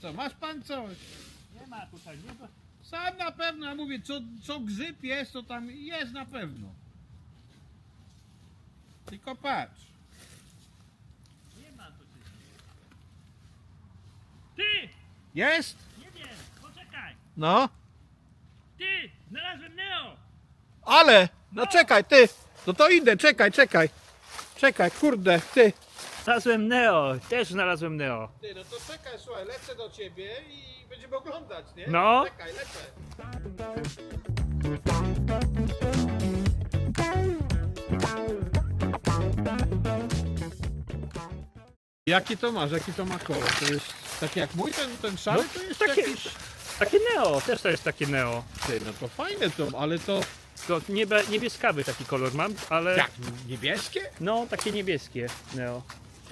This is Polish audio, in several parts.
co? Masz pan coś? Nie ma tutaj, nie ma. Sam na pewno, ja mówię, co, co grzyb jest, to tam jest na pewno. Tylko patrz. Nie ma tu coś. Ty! Jest? Nie wiem, poczekaj. No. Ty! Znalazłem Neo! Ale, no czekaj, ty. No to idę, czekaj, czekaj. Czekaj, kurde, ty. Znalazłem Neo, też znalazłem Neo. Ty, no to czekaj, słuchaj, lecę do ciebie i będziemy oglądać, nie? No. Czekaj, lecę. Jaki to masz? Jaki to ma kolor? To jest taki jak mój, ten, ten szary? No, to jest takie- jakiś... Takie Neo, też to jest takie Neo. Ty, no to fajne to, ale to... To niebie, niebieskawy taki kolor mam, ale Jak, niebieskie? no takie niebieskie Neo.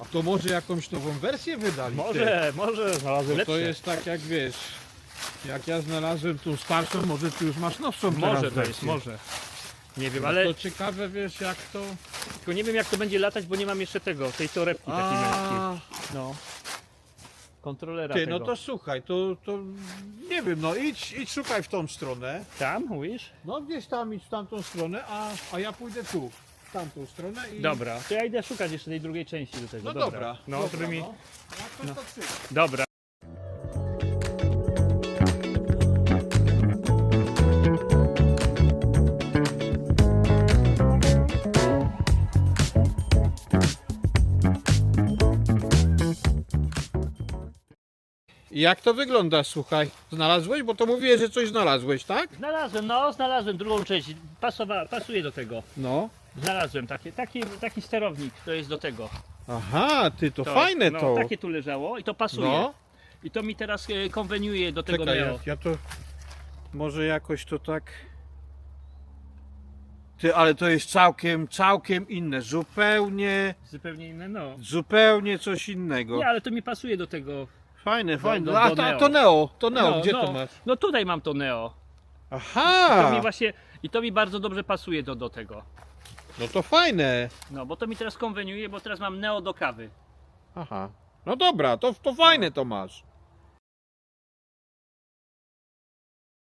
A to może jakąś nową wersję wydali? Może, może znalazłem Bo lepsze. to jest tak jak wiesz, jak ja znalazłem tą starszą, może ty już masz nowszą teraz Może to jest, wersję. może. Nie wiem, No ale To ciekawe wiesz jak to... tylko nie wiem jak to będzie latać, bo nie mam jeszcze tego, tej torebki takiej męskiej. No. Kontrolera ty, tego. no to słuchaj, to, to nie wiem, no idź, idź szukaj w tą stronę. Tam, mówisz? No gdzieś tam idź w tamtą stronę, a, a ja pójdę tu, w tamtą stronę i... Dobra, to ja idę szukać jeszcze tej drugiej części do tego. No dobra, No, dobra, żeby mi... no. Jak to przyjdzie. Dobra. Jak to wygląda, słuchaj? Znalazłeś? Bo to mówiłeś, że coś znalazłeś, tak? Znalazłem, no, znalazłem drugą część. Pasowa, pasuje do tego. No. Znalazłem takie, taki, taki sterownik, to jest do tego. Aha, ty, to, fajne no, to. Takie tu leżało i to pasuje. No. I to mi teraz e, konweniuje do tego Czekaj, Neo. ja, ja to może jakoś to tak. Ty, ale to jest całkiem, całkiem inne. Zupełnie, Zupełnie inne, no. zupełnie coś innego. Nie, ale to mi pasuje do tego. Fajne, fajne. do- A do to, Neo. to Neo, to Neo, no, gdzie no, to masz? No tutaj mam to Neo. To mi Aha, właśnie, I to mi bardzo dobrze pasuje do, do tego. no to fajne. No, bo to mi teraz konweniuje, bo teraz mam Neo do kawy. Aha. No dobra, to, to fajne to masz.